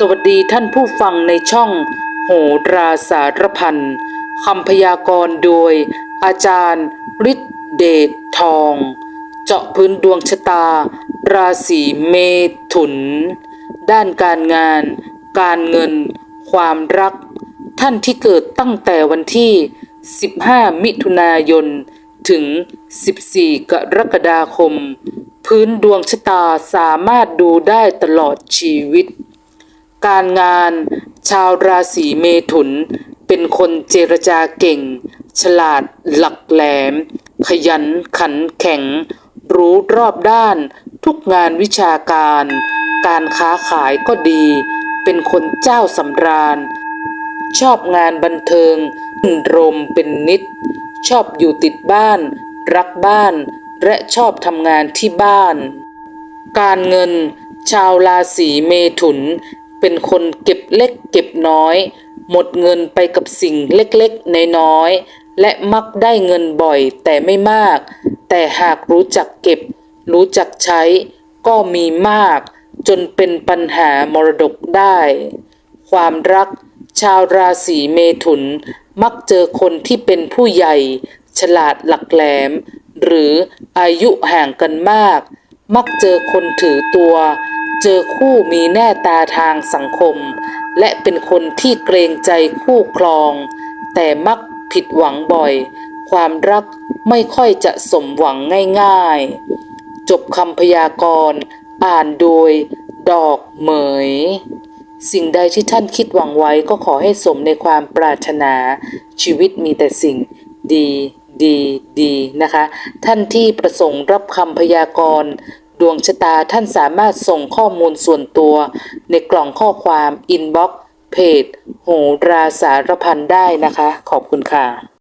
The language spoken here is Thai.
สวัสดีท่านผู้ฟังในช่อง โหราสารพันคำพยากรณ์โดย อาจารย์ฤทธิเดชทอง เจาะพื้นดวงชะตา ราศีเมถุน ด้านการงาน การเงิน ความรัก ท่านที่เกิดตั้งแต่วันที่ 15 มิถุนายน ถึง 14 กรกฎาคม พื้นดวงชะตาสามารถดูได้ตลอดชีวิต การงานชาวราศีเมถุน เป็นคนเจรจาเก่ง ฉลาดหลักแหลม ขยันขันแข็ง รู้รอบด้าน ทุกงานวิชาการ การค้าขายก็ดี เป็นคนเจ้าสำราญ ชอบงานบันเทิงรื่นรมเป็นนิด ชอบอยู่ติดบ้าน รักบ้าน และชอบทำงานที่บ้าน การเงิน ชาวราศีเมถุน เป็นคนเก็บเล็กเก็บน้อย หมดเงินไปกับสิ่งเล็กๆ น้อยๆ และมักได้เงินบ่อยแต่ไม่มาก แต่หากรู้จักเก็บ รู้จักใช้ ก็มีมาก จนเป็นปัญหามรดกได้ ความรัก ชาวราศีเมถุน มักเจอคนที่เป็นผู้ใหญ่ ฉลาดหลักแหลม หรืออายุห่างกันมาก มักเจอคนถือตัว เจอคู่มีแน่ตาทางสังคม และเป็นคนที่เกรงใจคู่ครอง แต่มักผิดหวังบ่อย ความรักไม่ค่อยจะสมหวังง่ายๆ จบคำพยากรณ์อ่านโดย ดอกเหมย สิ่งใดที่ท่านคิดหวังไว้ก็ขอให้สมในความปรารถนา ชีวิตมีแต่สิ่งดีดีดีนะคะ ท่านที่ประสงค์รับคำพยากรณ์ ดวงชะตาท่านสามารถส่งข้อมูลส่วนตัว ในกล่องข้อความอินบ็อกเพจโหราสารพันได้นะคะ ขอบคุณค่ะ